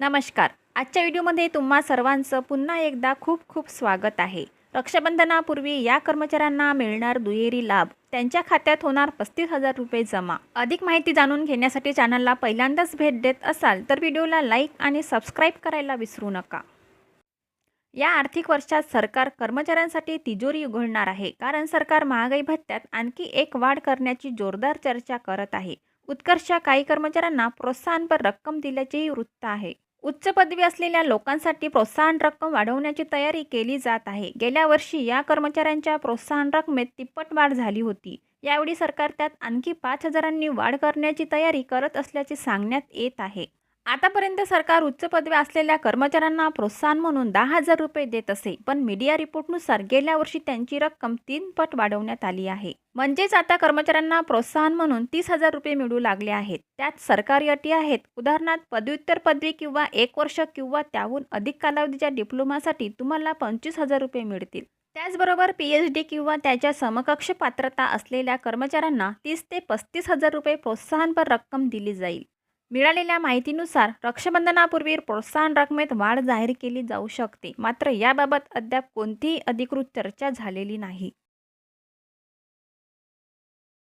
नमस्कार. आजच्या व्हिडिओमध्ये तुम्हा सर्वांचं पुन्हा एकदा खूप खूप स्वागत आहे. रक्षाबंधनापूर्वी या कर्मचाऱ्यांना मिळणार दुहेरी लाभ. त्यांच्या खात्यात होणार पस्तीस हजार रुपये जमा. अधिक माहिती जाणून घेण्यासाठी चॅनलला पहिल्यांदाच भेट देत असाल तर व्हिडिओला लाईक आणि सबस्क्राईब करायला विसरू नका. या आर्थिक वर्षात सरकार कर्मचाऱ्यांसाठी तिजोरी उघडणार आहे. कारण सरकार महागाई भत्त्यात आणखी एक वाढ करण्याची जोरदार चर्चा करत आहे. उत्कर्षच्या काही कर्मचाऱ्यांना प्रोत्साहनपर रक्कम दिल्याचेही वृत्त आहे. उच्च पदवी असलेल्या लोकांसाठी प्रोत्साहन रक्कम वाढवण्याची तयारी केली जात आहे. गेल्या वर्षी या कर्मचाऱ्यांच्या प्रोत्साहन रकमेत तिप्पट वाढ झाली होती. यावेळी सरकार त्यात आणखी पाच हजारांनी वाढ करण्याची तयारी करत असल्याचे सांगण्यात येत आहे. आतापर्यंत सरकार उच्च पदवी असलेल्या कर्मचाऱ्यांना प्रोत्साहन म्हणून दहा हजार रुपये देत असे पण मीडिया रिपोर्टनुसार गेल्या वर्षी त्यांची रक्कम तीन पट वाढवण्यात आली आहे. म्हणजेच आता कर्मचाऱ्यांना प्रोत्साहन म्हणून तीस हजार रुपये मिळू लागले आहेत. त्यात सरकारी अटी आहेत. उदाहरणार्थ पदव्युत्तर पदवी किंवा एक वर्ष किंवा त्याहून अधिक कालावधीच्या डिप्लोमासाठी तुम्हाला पंचवीस हजार रुपये मिळतील. त्याचबरोबर पी एच डी किंवा त्याच्या समकक्ष पात्रता असलेल्या कर्मचाऱ्यांना तीस ते पस्तीस हजार रुपये प्रोत्साहनपर रक्कम दिली जाईल. मिळालेल्या माहितीनुसार रक्षाबंधनापूर्वी प्रोत्साहन रकमेत वाढ जाहीर केली जाऊ शकते. मात्र याबाबत अद्याप कोणतीही अधिकृत चर्चा झालेली नाही.